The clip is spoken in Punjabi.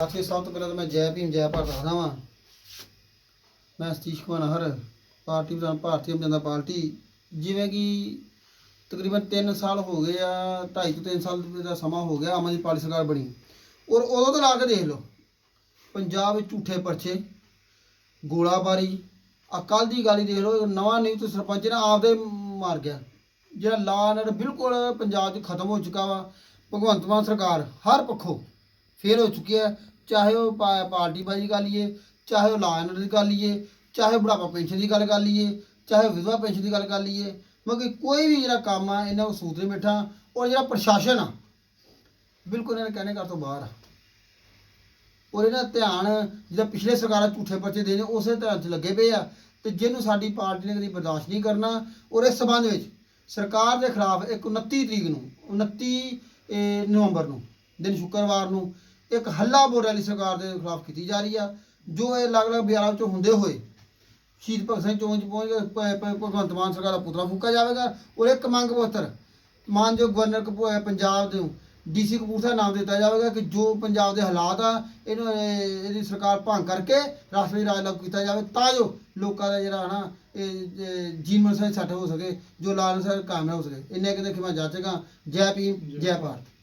ਸਾਥੀਓ, ਸਭ ਤੋਂ ਪਹਿਲਾਂ ਤਾਂ ਮੈਂ ਜੈ ਭੀਮ, ਜੈ ਭਾਰਤ ਆਖਦਾ ਵਾਂ। ਮੈਂ ਸਤੀਸ਼ ਕੁਮਾਰ ਹਰ ਪਾਰਟੀ ਪ੍ਰਧਾਨ, ਭਾਰਤੀ ਜਨਤਾ ਪਾਰਟੀ। ਜਿਵੇਂ ਕਿ ਤਕਰੀਬਨ 3 ਸਾਲ ਹੋ ਗਏ ਆ 2.5 ਤੋਂ 3 ਸਾਲ ਦਾ ਸਮਾਂ ਹੋ ਗਿਆ, ਆਮ ਆਦਮੀ ਪਾਰਟੀ ਸਰਕਾਰ ਬਣੀ। ਔਰ ਉਦੋਂ ਤੋਂ ਲਾ ਕੇ ਦੇਖ ਲਓ, ਪੰਜਾਬ ਵਿੱਚ ਝੂਠੇ ਪਰਚੇ, ਗੋਲਾਬਾਰੀ, ਅਕਾਲ ਦੀ ਗੱਲ ਹੀ ਦੇਖ ਲਓ ਨਵਾਂ ਨਿਯੁਕਤ ਸਰਪੰਚ ਨੇ ਆਪਦੇ ਮਾਰ ਗਿਆ। ਜਿਹੜਾ ਲਾ ਐਂਡ ਬਿਲਕੁਲ ਪੰਜਾਬ 'ਚ ਖਤਮ ਹੋ ਚੁੱਕਾ ਵਾ। ਭਗਵੰਤ ਮਾਨ ਸਰਕਾਰ ਹਰ ਪੱਖੋਂ ਫੇਲ ਹੋ ਚੁੱਕੀ ਹੈ। ਚਾਹੇ ਉਹ ਪਾ- ਪਾਰਟੀ ਬਾਜੀ ਕਰ ਲਈਏ ਚਾਹੇ ਉਹ ਲਾ ਐਂਡ ਦੀ ਕਰ ਲਈਏ ਚਾਹੇ ਬੁਢਾਪਾ ਪੈਨਸ਼ਨ ਦੀ ਗੱਲ ਕਰ ਲਈਏ ਚਾਹੇ ਵਿਧਵਾ ਪੈਨਸ਼ਨ ਦੀ ਗੱਲ ਕਰ ਲਈਏ ਮਤਲਬ ਕਿ ਕੋਈ ਵੀ ਜਿਹੜਾ ਕੰਮ ਆ ਇਹਨਾਂ ਨੂੰ ਸੂਤ ਨਹੀਂ ਬੈਠਾ ਔਰ ਜਿਹੜਾ ਪ੍ਰਸ਼ਾਸਨ ਆ ਬਿਲਕੁਲ ਇਹਨਾਂ ਨੇ ਕਹਿਣੇ ਘਰ ਤੋਂ ਬਾਹਰ ਆ। ਔਰ ਇਹਦਾ ਧਿਆਨ ਜਿਹੜਾ ਪਿਛਲੇ ਸਰਕਾਰਾਂ ਝੂਠੇ ਪਰਚੇ ਦੇ ਨੇ ਉਸੇ ਧਿਆਨ 'ਚ ਲੱਗੇ ਪਏ ਆ ਤੇ ਜਿਹਨੂੰ ਸਾਡੀ ਪਾਰਟੀ ਨੇ ਕਦੀ ਬਰਦਾਸ਼ਤ ਨਹੀਂ ਕਰਨਾ ਔਰ ਇਸ ਸਬੰਧ ਵਿੱਚ ਸਰਕਾਰ ਦੇ ਖਿਲਾਫ ਇੱਕ 29 ਤਰੀਕ ਨੂੰ 29 ਇਹ, ਨਵੰਬਰ ਨੂੰ ਦਿਨ ਸ਼ੁੱਕਰਵਾਰ ਨੂੰ ਇੱਕ ਹੱਲਾ ਬੋਲ ਰੈਲੀ ਸਰਕਾਰ ਦੇ ਖਿਲਾਫ ਕੀਤੀ ਜਾ ਰਹੀ ਆ, ਜੋ ਇਹ ਅਲੱਗ-ਅਲੱਗ ਬਿਆਰਾਂ ਵਿੱਚੋਂ ਹੁੰਦੇ ਹੋਏ ਸ਼ਹੀਦ ਭਗਤ ਸਿੰਘ ਚੌਂਕ 'ਚ ਪਹੁੰਚ ਕੇ ਭਗਵੰਤ ਮਾਨ ਸਰਕਾਰ ਦਾ ਪੁਤਲਾ ਫੂਕਾ ਜਾਵੇਗਾ ਔਰ ਇੱਕ ਮੰਗ ਪੱਤਰ ਮਾਨਯੋਗ ਗਵਰਨਰ ਕਪੂ- ਅਹ ਪੰਜਾਬ ਦੇ ਡੀਸੀ ਕਪੂਰਥਲਾ ਨਾਮ ਦਿੱਤਾ ਜਾਵੇਗਾ ਕਿ ਜੋ ਪੰਜਾਬ ਦੇ ਹਾਲਾਤ ਆ, ਇਹਨੂੰ ਇਹਦੀ ਸਰਕਾਰ ਭੰਗ ਕਰਕੇ ਰਾਸ਼ਟਰੀ ਰਾਜ ਲਾਗੂ ਕੀਤਾ ਜਾਵੇ ਤਾਂ ਜੋ ਲੋਕਾਂ ਦਾ ਜਿਹੜਾ ਨਾ ਇਹ ਜੀਵਨ ਸਰ ਸੱਟ ਹੋ ਸਕੇ, ਜੋ ਲਾਲਨ ਸਰ ਕਾਮਯਾਬ ਹੋ ਸਕੇ। ਇੰਨੇ ਕਿਤੇ ਕਿ ਮੈਂ ਜਾਚੇਗਾ ਜੈ ਭੀਮ, ਜੈ ਭਾਰਤ।